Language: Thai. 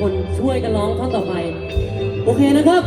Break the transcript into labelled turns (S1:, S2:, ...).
S1: คนช่วยกันร้องท่อนต่อไป โอเคนะครับ